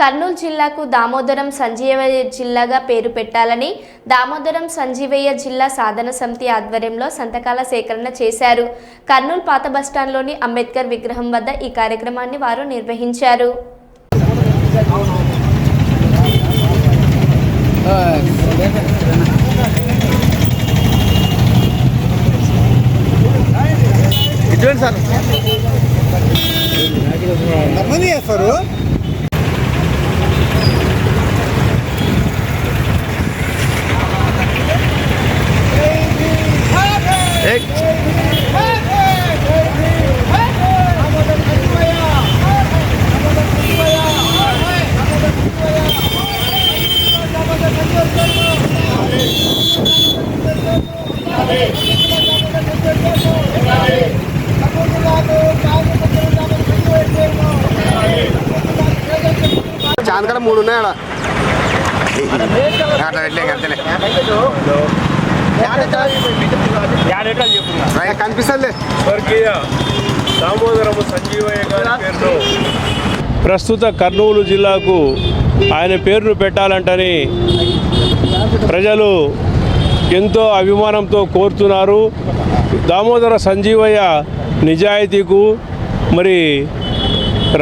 కర్నూలు జిల్లాకు దామోదరం సంజీవయ్య జిల్లాగా పేరు పెట్టాలని దామోదరం సంజీవయ్య జిల్లా సాధన సమితి ఆధ్వర్యంలో సంతకాల సేకరణ చేశారు. కర్నూలు పాత బస్టాండ్లోని అంబేద్కర్ విగ్రహం వద్ద ఈ కార్యక్రమాన్ని వారు నిర్వహించారు. సార్. చేస్తారు? చాంద్ కాడ మూడు ఉన్నాయి ఆడ అట్లా పెట్టలే అంతలే రైట్ కనిపిస్తుంది స్వర్గీయ దామోదరము సంజీవయ్య గారి పేరును ప్రస్తుత కర్నూలు జిల్లాకు ఆయన పేరును పెట్టాలంటని ప్రజలు ఎంతో అభిమానంతో కోరుతున్నారు. దామోదర సంజీవయ్య నిజాయితీకు మరి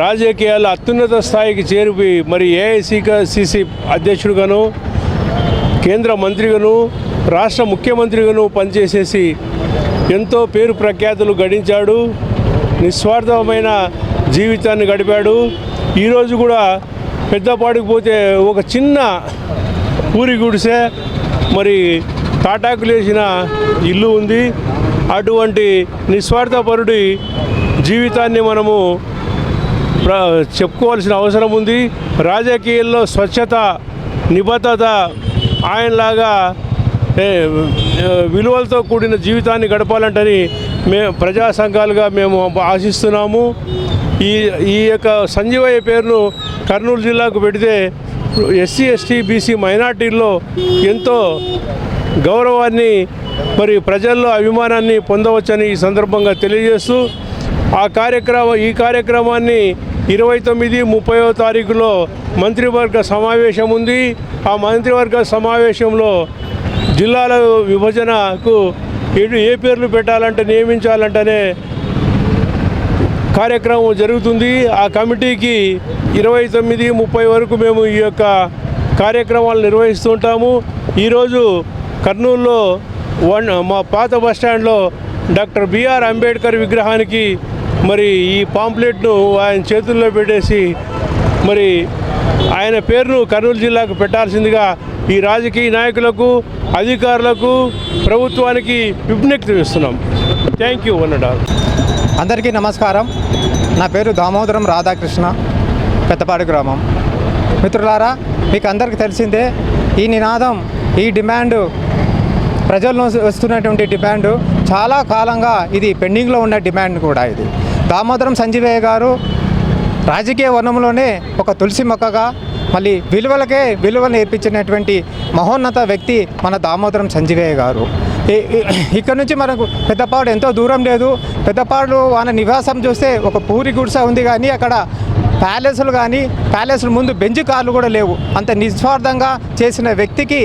రాజకీయాల అత్యున్నత స్థాయికి చేరిపోయి మరి ఏఐసిసి అధ్యక్షుడుగాను కేంద్ర మంత్రిగాను రాష్ట్ర ముఖ్యమంత్రిగాను పనిచేసేసి ఎంతో పేరు ప్రఖ్యాతులు గడించాడు నిస్వార్థమైన జీవితాన్ని గడిపాడు. ఈరోజు కూడా పెద్దపాడికి పోతే ఒక చిన్న ఊరి గుడిసె మరి తాటాకులు వేసిన ఇల్లు ఉంది. అటువంటి నిస్వార్థపరుడి జీవితాన్ని మనము చెప్పుకోవాల్సిన అవసరం ఉంది. రాజకీయాల్లో స్వచ్ఛత నిబద్ధత ఆయనలాగా విలువలతో కూడిన జీవితాన్ని గడపాలంటని మే ప్రజా సంఘాలుగా మేము ఆశిస్తున్నాము. ఈ ఈ యొక్క సంజీవయ్య పేరును కర్నూలు జిల్లాకు పెడితే ఎస్సీ ఎస్టీ బీసీ మైనార్టీల్లో ఎంతో గౌరవాన్ని మరి ప్రజల్లో అభిమానాన్ని పొందవచ్చని ఈ సందర్భంగా తెలియజేస్తూ ఆ కార్యక్రమం ఈ కార్యక్రమాన్ని ఇరవై తొమ్మిది ముప్పైవ తారీఖులో మంత్రివర్గ సమావేశం ఉంది. ఆ మంత్రివర్గ సమావేశంలో జిల్లాల విభజనకు ఏ- ఏ పేర్లు పెట్టాలంటే నియమించాలంటేనే కార్యక్రమం జరుగుతుంది. ఆ కమిటీకి ఇరవై తొమ్మిది ముప్పై వరకు మేము ఈ యొక్క కార్యక్రమాలు నిర్వహిస్తుంటాము ఈరోజు కర్నూలులో వన్ మా పాత బస్టాండ్లో డాక్టర్ బిఆర్ అంబేద్కర్ విగ్రహానికి మరి ఈ పాంప్లెట్ను ఆయన చేతుల్లో పెట్టేసి మరి ఆయన పేరును కర్నూలు జిల్లాకు పెట్టాల్సిందిగా ఈ రాజకీయ నాయకులకు అధికారులకు ప్రభుత్వానికి విజ్ఞప్తి ఇస్తున్నాం థ్యాంక్ యూ వన్ అందరికీ నమస్కారం. నా పేరు దామోదరం రాధాకృష్ణ పెద్దపాడు గ్రామం. మిత్రులారా మీకు అందరికీ తెలిసిందే ఈ నినాదం ఈ డిమాండ్ ప్రజల్లో వస్తున్నటువంటి డిమాండ్ చాలా కాలంగా ఇది పెండింగ్లో ఉన్న డిమాండ్ కూడా ఇది. దామోదరం సంజీవయ్య గారు రాజకీయ వనంలోనే ఒక తులసి మొక్కగా మళ్ళీ విలువలకే విలువ నేర్పించినటువంటి మహోన్నత వ్యక్తి మన దామోదరం సంజీవయ్య గారు. ఇక్కడ నుంచి మనకు పెద్దపాడు ఎంతో దూరం లేదు. పెద్దపాడు ఆయన నివాసం చూస్తే ఒక పూరి గుడిస ఉంది కానీ అక్కడ ప్యాలెస్లు కానీ ప్యాలెస్ల ముందు బెంచ్ కార్లు కూడా లేవు. అంత నిస్వార్థంగా చేసిన వ్యక్తికి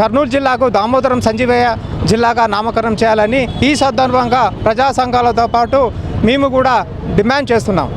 కర్నూలు జిల్లాకు దామోదరం సంజీవయ్య జిల్లాగా నామకరణం చేయాలని ఈ సందర్భంగా ప్రజా సంఘాలతో పాటు మేము కూడా డిమాండ్ చేస్తున్నాం.